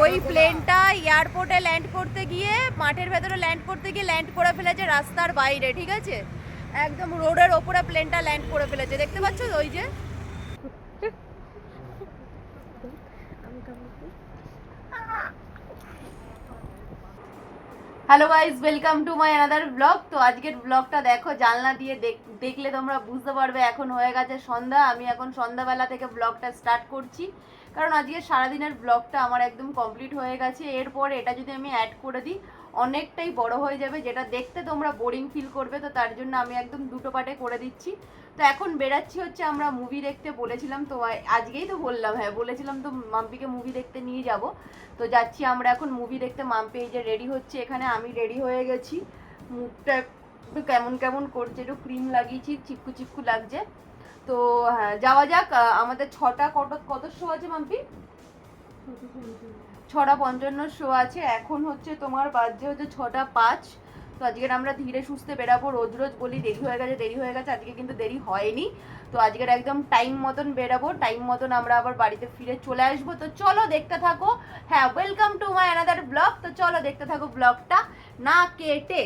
ওই প্লেনটা এয়ারপোর্টে ল্যান্ড করতে গিয়ে, মাঠের ভেতরে ল্যান্ড করতে গিয়ে ল্যান্ড করে ফেলেছে রাস্তার বাইরে, ঠিক আছে? একদম রোডের ওপরে প্লেনটা ল্যান্ড করে ফেলেছে। দেখতে পাচ্ছ ওই যে? Hello guys welcome to my another blog তো আজকের ব্লগটা দেখো, জানলা দিয়ে দেখ- দেখলে তোমরা বুঝতে পারবে, এখন হয়ে গেছে সন্ধ্যা। আমি এখন সন্ধ্যাবেলা থেকে ব্লগটা স্টার্ট করছি। কারণ আজকে সারাদিনের ব্লগটা আমার একদম কমপ্লিট হয়ে গেছে। এরপর এটা যদি আমি অ্যাড করে দিই, অনেকটাই বড় হয়ে যাবে। যেটা দেখতে তোমরা বোরিং ফিল করবে, তো তার জন্য আমি একদম দুটো পার্টে করে দিচ্ছি। তো এখন বেরাচ্ছি হচ্ছে আমরা মুভি দেখতে বলেছিলাম, তো আজকেই তো বললাম হ্যাঁ বলেছিলাম তো মাম্পিকে মুভি দেখতে নিয়ে যাব। তো যাচ্ছি আমরা এখন মুভি দেখতে মাম্পি এই যে রেডি হচ্ছে এখানে, আমি রেডি হয়ে গেছি। মুখটা একটু কেমন কেমন করছে, একটু ক্রিম লাগিয়েছি চিপকু চিপকু লাগছে। তো হ্যাঁ যাওয়া যাক আমাদের ছটা কত কত শো আছে মাম্পি? ছটা পঞ্চান্ন শো আছে, এখন হচ্ছে তোমার বাজছে হচ্ছে ছটা পাঁচ। তো আজকের আমরা ধীরে সুস্থে বেরাবো, রোজ রোজ বলি দেরি হয়ে গেছে, দেরি হয়ে গেছে, আজকে কিন্তু দেরি হয়নি। তো আজকের একদম টাইম মতন বেরাবো টাইম মতন আমরা আবার বাড়িতে ফিরে চলে আসব। তো চলো দেখতে থাকো। হ্যাঁ welcome to my another blog তো চলো দেখতে থাকো ব্লগটা না কেটে।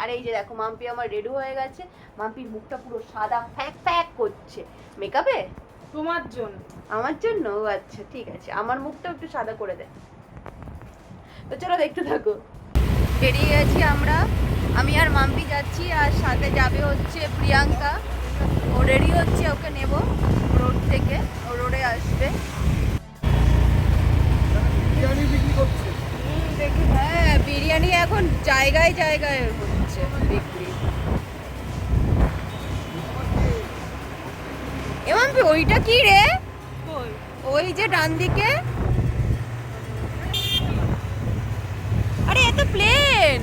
আর এই যে দেখো, মাম্পি আমার রেডি হয়ে গেছে। মাম্পির মুখটা পুরো সাদা ফ্যাক করছে। মেকআপে? তোমার জন্য। আমার জন্য? ও আচ্ছা ঠিক আছে। আমার মুখটা একটু সাদা করে দে। তো চলো দেখতে থাকো। বেরিয়ে গেছি আমরা। আমি আর মাম্পি যাচ্ছি আর সাথে যাবে হচ্ছে প্রিয়াঙ্কা। ও রেডি হচ্ছে ওকে নেব রোড থেকে। ও রোডে আসবে। হ্যাঁ বিরিয়ানি এখন জায়গায় জায়গায় হচ্ছে। বিক্রি এ ওইটা কি রে? ওই যে ডান দিকে। আরে এত প্লেন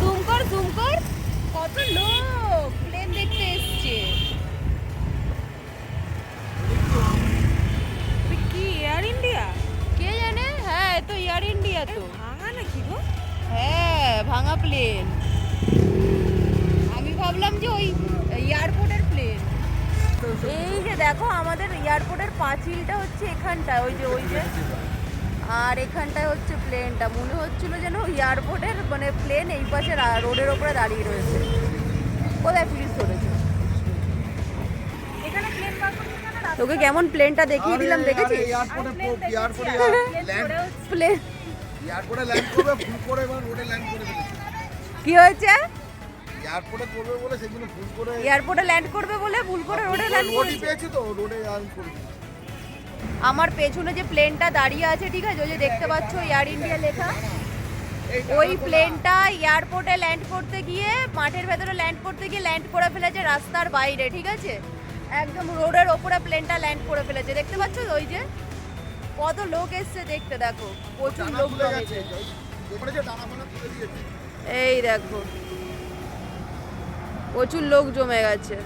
জুম কর জুম কর। কত লোক প্লেন দেখতে এসছে। কি এয়ার ইন্ডিয়া কে জানে? হ্যাঁ এ তো এয়ার ইন্ডিয়া তো। ভাঙা নাকি গো? হ্যাঁ ভাঙা প্লেন আমি ভাবলাম যে ওই এই যে দেখো আমাদের এয়ারপোর্টের পাঁচিলটা হচ্ছে এখানটা ওই যে ওই যে। আর এখানটায় হচ্ছে প্লেনটা। মনে হচ্ছিল যেন এয়ারপোর্টের মানে প্লেন এই পাশে রোডের ওপরে দাঁড়িয়ে রয়েছে। কোথায় পুলিশ ধরেছে? তোকে কেমন প্লেনটা দেখিয়ে দিলাম দেখেছিস? প্লেন কি হয়েছে? এয়ারপোর্টে করবে বলে ভুল করে এয়ারপোর্টে ল্যান্ড করবে বলে ভুল করে রোডে ল্যান্ড করেছে। পেয়েছি তো রোডে ল্যান্ড আমার পেছনে যে প্লেনটা দাঁড়িয়ে আছে ঠিক আছে? ওই যে দেখতে পাচ্ছ এয়ার ইন্ডিয়া লেখা। ওই প্লেনটা এয়ারপোর্টে ল্যান্ড করতে গিয়ে মাঠের ভেতরে ল্যান্ড করতে গিয়ে ল্যান্ড করে ফেলেছে রাস্তার বাইরে ঠিক আছে? একদম রোডের ওপরে প্লেনটা ল্যান্ড করে ফেলেছে। দেখতে পাচ্ছ ওই যে? কত লোক এসছে দেখতে দেখো। প্রচুর লোক এই দেখো। প্রচুর লোক জমে গেছে।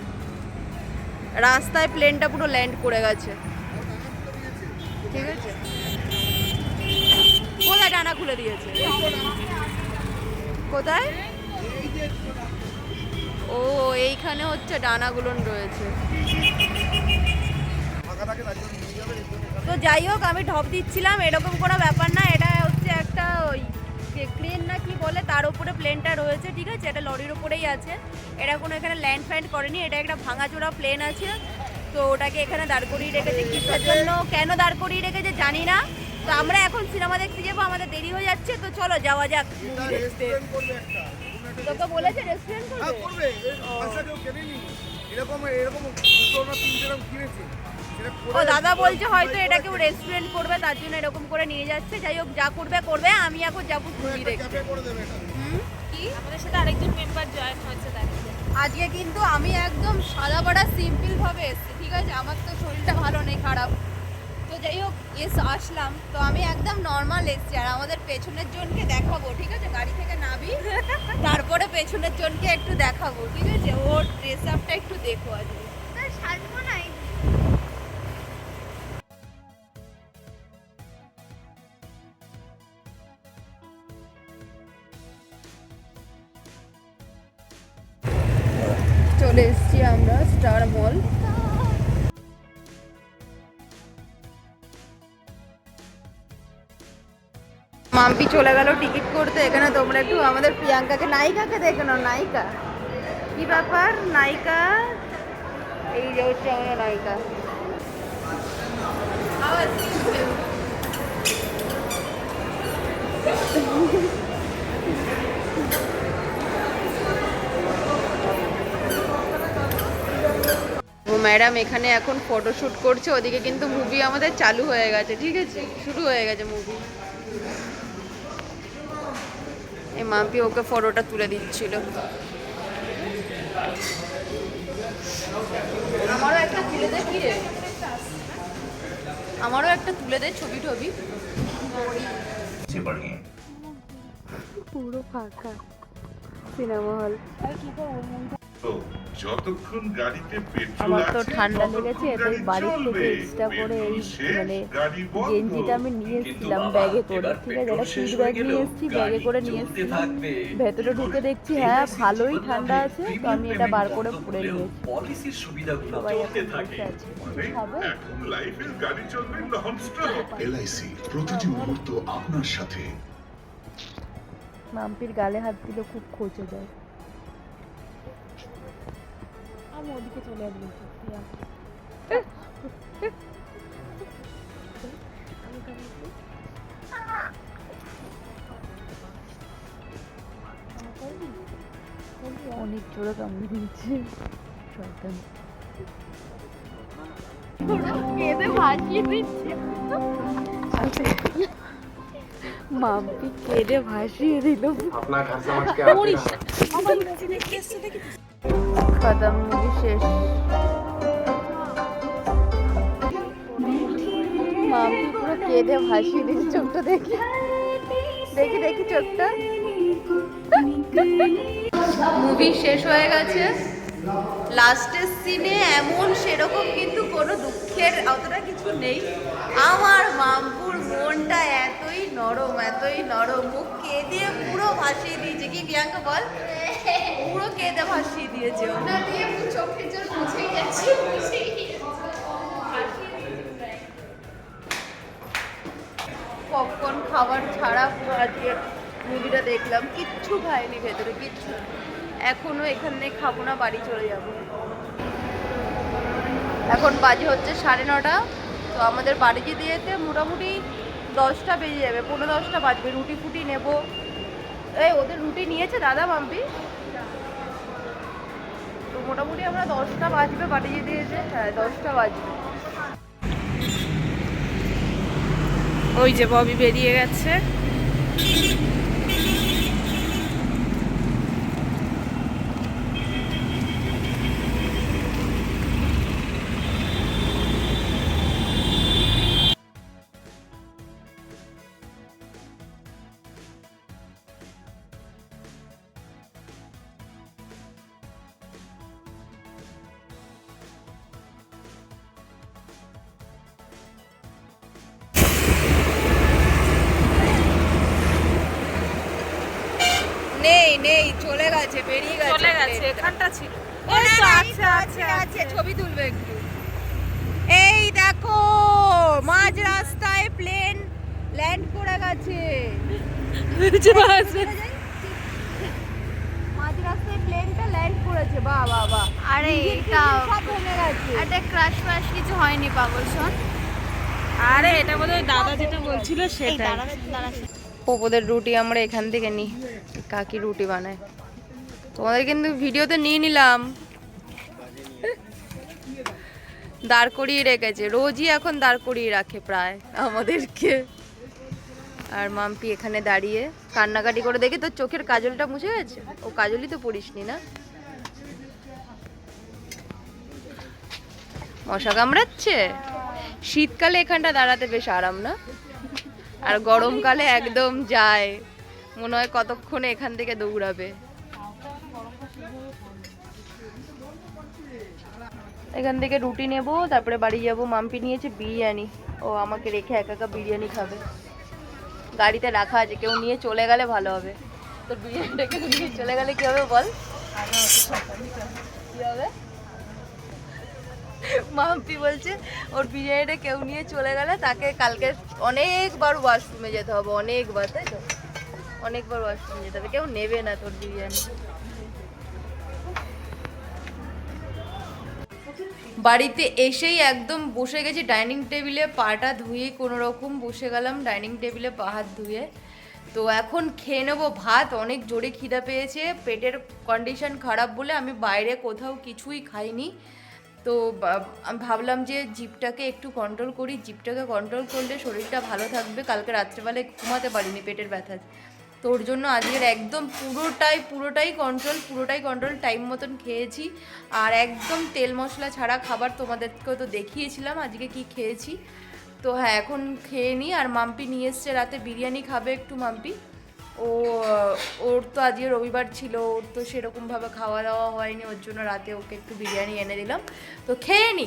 রাস্তায় প্লেনটা পুরো ল্যান্ড করে গেছে। ঠিক আছে? কোথায় ডানা খুলে দিয়েছে। কোথায়? ও, এইখানে হচ্ছে ডানাগুলো রয়েছে। তো যাই হোক, আমি ঢপ দিচ্ছিলাম, এরকম কোনো ব্যাপার না, এটা ক্রেন না কি বলে তার উপরে প্লেনটা রয়েছে ঠিক আছে? এটা লরির উপরেই আছে। এটা কোনো এখানে ল্যান্ড ফ্যান্ড করেনি এটা একটা ভাঙাচোরা প্লেন আছে। তো ওটাকে এখানে দাঁড় করিয়ে রেখেছে। কিসের জন্য? কেন দাঁড় করিয়ে রেখেছে জানি না। তো আমরা এখন সিনেমা দেখতে যাব আমাদের দেরি হয়ে যাচ্ছে। তো চলো যাওয়া যাক। দেখতে তোকে বলেছে রেস্টুরেন্ট হ্যাঁ করবে। কেনেনি। এরকম এরকম কিনেছে। ও দাদা বলছে হয়তো এটা কেউ রেস্টুরেন্ট করবে তার জন্য এরকম করে নিয়ে যাচ্ছে। যাই হোক যা করবে করবে আমি এখন যাব কোনো দেখতে। ক্যাফে করে দেবে এটা। হুম? কি? আমাদের সাথে আরেকজন মেম্বার জয়েন হয়েছে আজকে কিন্তু আমি একদম সাদা বাড়া সিম্পল ভাবে এসেছি ঠিক আছে? আমার তো শরীরটা ভালো নেই খারাপ। তো যাই হোক এস আসলাম। তো আমি একদম নর্মাল এসেছি আর আমাদের পেছনের জনকে দেখাবো ঠিক আছে? গাড়ি থেকে নাবি তারপরে পেছনের জনকে একটু দেখাবো ঠিক আছে? ওর ড্রেস আপটা একটু দেখো আজকে স্টার মল মাম্পি চলে গেল টিকিট করতে। এখানে তোমরা একটু আমাদের প্রিয়াঙ্কাকে, নায়িকাকে দেখে নাও, নায়িকা। কি ব্যাপার, নায়িকা? এই যে হচ্ছে আমাদের নায়িকা। ও ম্যাডাম এখানে এখন ফটোশ্যুট করছে ওদিকে কিন্তু মুভি আমাদের চালু হয়ে গেছে ঠিক আছে? শুরু হয়ে গেছে মুভি এই মাম্পি ওকে ফটোটা তুলে দিচ্ছিল। আমারও একটা তুলে দে কি রে? আমারও একটা তুলে দে ছবি টবি। পুরো ফাঁকা সিনেমা হল। তো যতক্ষণ গাড়িতে পেট্রোল আমার তো ঠান্ডা লেগেছে গাড়ি বাড়ির থেকে। এক্সট্রা করে এই মানে গেঞ্জিটা আমি নিয়ে এসেছিলাম ব্যাগে করে ঠিক আছে? একটা শেষ ব্যাগ নিয়ে এসেছি ব্যাগে করে নিয়ে এসেছিলাম। ভেতরে ঢুকে দেখছি হ্যাঁ ভালোই ঠান্ডা আছে তো আমি এটা বার করে করলেও নিয়েছি। পলিসির সুবিধাগুলো সবাই চলতে থাকে। এখন লাইফের গাড়ি চলবে ননস্টপ এলআইসি প্রতিটি মুহূর্ত আপনার সাথে। মাম্পির গালে হাত দিলে খুব খোঁচে যায়। আমি ওদিকে চলে আসব অনেক জোরে কামড়ে দিয়েছে শয়তান। কেঁদে ভাসিয়ে দিচ্ছে। মাম্পি কেঁদে ভাসিয়ে দিল। শেষ। মাম্পি পুরো কেঁদে ভাসিয়ে দিল চোখটা দেখি। দেখি দেখি চোখটা। মুভি শেষ হয়ে গেছে। লাস্টের সিনে এমন, সেরকম কিন্তু কোনো দুঃখের অতটা কিছু নেই। আমার মামপুর মনটা এতই নরম এতই নরম, মুখ কেঁদে পুরো ভাসিয়ে দিয়েছে। কি, প্রিয়াঙ্কা, বল? পুরো কেঁদে ভাসিয়ে দিয়েছে ও। পপকর্ন খাবার ছাড়া আজকে মুভিটা দেখলাম। কিচ্ছু খাইনি ভেতরে কিচ্ছু। না। এখনও এখানে খাব না বাড়ি চলে যাব। এখন বাজে হচ্ছে সাড়ে নটা। তো আমাদের বাড়ি যেতে যেতে মোটামুটি দশটা বেজে যাবে পনেরো দশটা বাজবে। রুটি ফুটি নেব। এই ওদের রুটি নিয়েছে দাদা মাম্পি? মোটামুটি আমরা দশটা বাজবে পাঠিয়ে দিয়েছে হ্যাঁ দশটা বাজবে। ওই যে ববি বেরিয়ে গেছে। গেছে বেরিয়ে গেছে চলে গেছে এখানটা ছিল। তো আছে আছে। ছবি তুলবে একটু। এই দেখো মাঝ রাস্তায় প্লেন ল্যান্ড করে গেছে। মাঝ রাস্তায় প্লেনটা ল্যান্ড করেছে। বাহ বাহ বাহ। আরে এটা একটা ক্রাশ ফ্রাশ কিছু হয়নি পাগল শোন। আরে এটা বোধহয় দাদা যেটা বলছিল সেটা পোপোদের রুটি আমরা এখান থেকে নিই। কাকি রুটি বানায়। তোমাদের কিন্তু ভিডিওতে নিয়ে নিলাম। দাঁড় করিয়ে রেখেছে। রোজই এখন দাঁড় করিয়ে রাখে প্রায় আমাদেরকে। আর মাম্পি এখানে দাঁড়িয়ে কান্নাকাটি করে। দেখি তোর চোখের কাজলটা মুছে গেছে? ও কাজলই তো পড়িসনি না? মশা কামড়াচ্ছে? শীতকালে এখানটা দাঁড়াতে বেশ আরাম, না? আর গরমকালে একদম যায়। মনে হয় কতক্ষণে এখান থেকে দৌড়াবে। এখান থেকে রুটি নেব, তারপরে বাড়ি যাব। মাম্পি নিয়েছে বিরিয়ানি। ও আমাকে রেখে একা একা বিরিয়ানি খাবে। গাড়িতে রাখা আছে, কেউ নিয়ে চলে গেলে ভালো হবে। তোর বিরিয়ানিটা কেউ নিয়ে চলে গেলে কী হবে বল? কি হবে? মাম্পি বলছে, ওর বিরিয়ানিটা কেউ নিয়ে চলে গেলে তাকে কালকে অনেকবার ওয়াশরুমে যেতে হবে, অনেকবার, তাই তো? অনেকবার ওয়াশরুমে যেতে হবে। কেউ নেবে না তোর বিরিয়ানি। বাড়িতে এসেই একদম বসে গেছি, ডাইনিং টেবিলে পাটা ধুয়ে কোনো রকম বসে গেলাম, ডাইনিং টেবিলে হাত ধুয়ে। তো এখন খেয়ে নেব ভাত, অনেক জোরে খিদা পেয়েছে, পেটের কন্ডিশন খারাপ বলে আমি বাইরে কোথাও কিছুই খাইনি। তো ভাবলাম যে জিপটাকে একটু কন্ট্রোল করি, জিপটাকে কন্ট্রোল করলে শরীরটা ভালো থাকবে, কালকে রাত্রেবেলায় ঘুমাতে পারিনি পেটের ব্যথা তোর জন্য আজকের একদম পুরোটাই পুরোটাই কন্ট্রোল পুরোটাই কন্ট্রোল টাইম মতন খেয়েছি। আর একদম তেল মশলা ছাড়া খাবার তোমাদেরকেও তো দেখিয়েছিলাম আজকে কি খেয়েছি। তো হ্যাঁ এখন খেয়ে নিই আর মাম্পি নিয়ে এসছে রাতে বিরিয়ানি খাবে একটু মাম্পি। ও, ওর তো আজকে রবিবার ছিল, ওর তো সেরকমভাবে খাওয়া দাওয়া হয়নি, ওর জন্য রাতে ওকে একটু বিরিয়ানি এনে দিলাম। তো খেয়ে নি।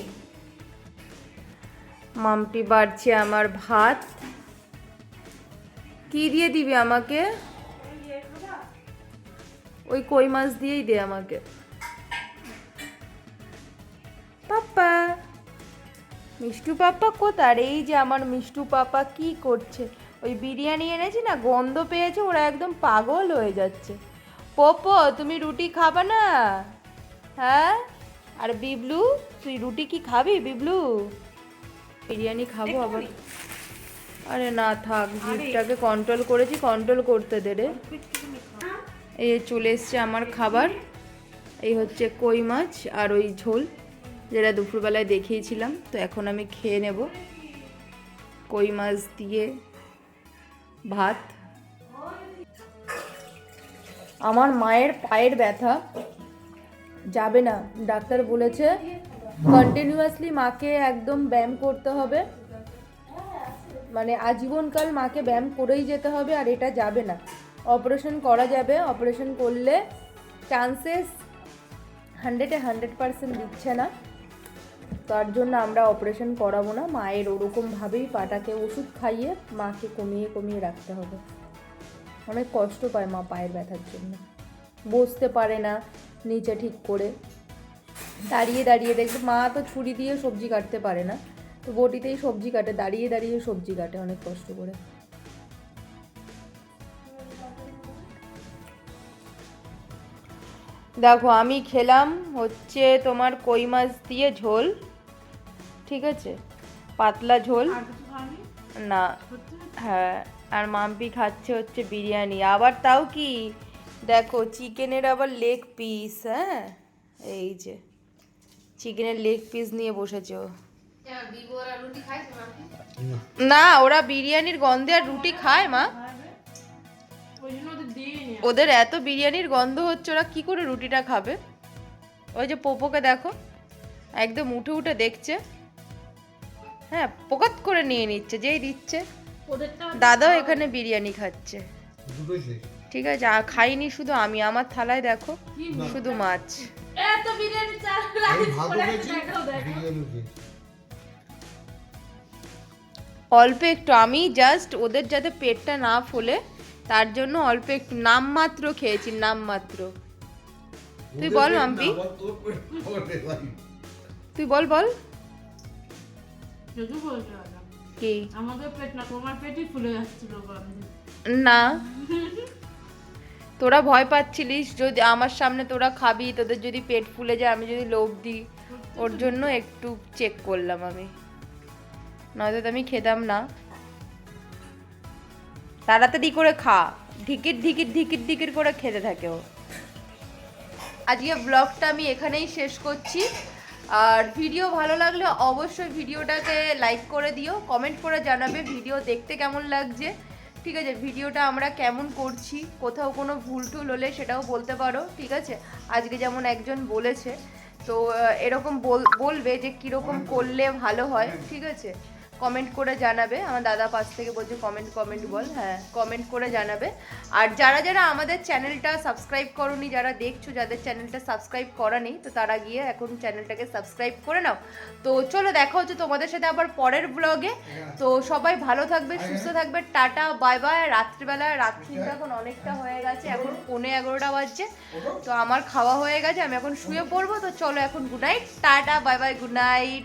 মাম্পি বাড়ছে আমার ভাত। কি দিয়ে দিবি আমাকে? ওই কই মাছ দিয়েই দে আমাকে। পাপ্পা মিষ্টু পাপ্পা কোথার? এই যে আমার মিষ্টু পাপা কি করছে? ওই বিরিয়ানি এনেছি না গন্ধ পেয়েছে ওরা একদম পাগল হয়ে যাচ্ছে। পোপো তুমি রুটি খাবে না? হ্যাঁ? আর বিবলু তুই রুটি কি খাবি বিবলু? বিরিয়ানি খাব আবার। আরে না থাক জিভটাকে কন্ট্রোল করেছি কন্ট্রোল করতে দে রে। এই চলে এসছে আমার খাবার। এই হচ্ছে কই মাছ আর ওই ঝোল যেটা দুপুরবেলায় দেখিয়েছিলাম। তো এখন আমি খেয়ে নেব। কই মাছ দিয়ে ভাত। আমার মায়ের পায়ের ব্যথা। যাবে না ডাক্তার বলেছে। কন্টিনিউয়াসলি মাকে একদম ব্যায়াম করতে হবে। মানে আজীবনকাল মাকে ব্যায়াম করেই যেতে হবে আর এটা যাবে না। অপারেশন করা যাবে, অপারেশন করলে চান্সেস হান্ড্রেডে হান্ড্রেড পার্সেন্ট দিচ্ছে না। তার জন্য আমরা অপারেশন করাবো না, মায়ের ওরকমভাবেই পাটাকে ওষুধ খাইয়ে মাকে কমিয়ে কমিয়ে রাখতে হবে। অনেক কষ্ট পায় মা পায়ের ব্যথার জন্য। বসতে পারে না নিচে ঠিক করে। দাঁড়িয়ে দাঁড়িয়ে দেখবে মা তো ছুরি দিয়ে সবজি কাটতে পারে না। তো বটিতেই সবজি কাটে দাঁড়িয়ে দাঁড়িয়ে সবজি কাটে অনেক কষ্ট করে। দেখো আমি খেলাম হচ্ছে তোমার কই মাছ দিয়ে ঝোল ঠিক আছে? পাতলা ঝোল। না হ্যাঁ আর মাম্পি খাচ্ছে হচ্ছে বিরিয়ানি। আবার তাও কি? দেখো চিকেনের আবার লেগ পিস হ্যাঁ? এই যে চিকেনের লেগ পিস নিয়ে বসেছে ও। না ওরা বিরিয়ানির গন্ধে আর রুটি খায় মা। ওদের এত বিরিয়ানির গন্ধ হচ্ছে ওরা কি করে রুটিটা খাবে? ওই যে পোপোকে দেখো একদম উঠে উঠে দেখছে। হ্যাঁ পোকাত করে নিয়ে নিচ্ছে যেই দিচ্ছে। দাদাও এখানে বিরিয়ানি খাচ্ছে। ঠিক আছে আর খাইনি শুধু আমি আমার থালায় দেখো শুধু মাছ। অল্প একটু আমি জাস্ট ওদের যাতে পেটটা না ফোলে তার জন্য অল্প একটু নামমাত্র খেয়েছি নামমাত্র তুই বল মাম্পি। তুই বল বল। কি? আমাদের পেট না তোমার পেটই ফুলে যাচ্ছিল না। তোরা ভয় পাচ্ছিলিস যদি আমার সামনে তোরা খাবি তোদের যদি পেট ফুলে যায় আমি যদি লোভ দিই ওর জন্য একটু চেক করলাম আমি। নয়তো তো আমি খেতাম না। তাড়াতাড়ি করে খা। ঢিকির ঢিকির ঢিকির ঢিকির করে খেতে থাকে ও। আজকে ব্লগটা আমি এখানেই শেষ করছি। আর ভিডিও ভালো লাগলে অবশ্যই ভিডিওটাকে লাইক করে দিও। কমেন্ট করে জানাবে ভিডিও দেখতে কেমন লাগছে। ঠিক আছে ভিডিওটা আমরা কেমন করছি, কোথাও কোনো ভুল টুল হলে সেটাও বলতে পারো, ঠিক আছে? আজকে যেমন একজন বলেছে, তো এরকম বল- বলবে যে কীরকম করলে ভালো হয়, ঠিক আছে? কমেন্ট করে জানাবে। আমার দাদা পাশ থেকে বলছে কমেন্ট কমেন্ট বল। হ্যাঁ কমেন্ট করে জানাবে। আর যারা যারা আমাদের চ্যানেলটা সাবস্ক্রাইব করনি, যারা দেখছ, যাদের চ্যানেলটা সাবস্ক্রাইব করা নেই, তো তারা গিয়ে এখন চ্যানেলটাকে সাবস্ক্রাইব করে নাও। তো চলো, দেখা হচ্ছে তোমাদের সাথে আবার পরের ব্লগে তো সবাই ভালো থাকবে, সুস্থ থাকবে। টাটা বাই বাই রাত্রিবেলা, রাত্রি কিন্তু এখন অনেকটা হয়ে গেছে, এখন পৌনে এগারোটা বাজছে। তো আমার খাওয়া হয়ে গেছে, আমি এখন শুয়ে পড়ব। তো চলো এখন good night tata bye bye good night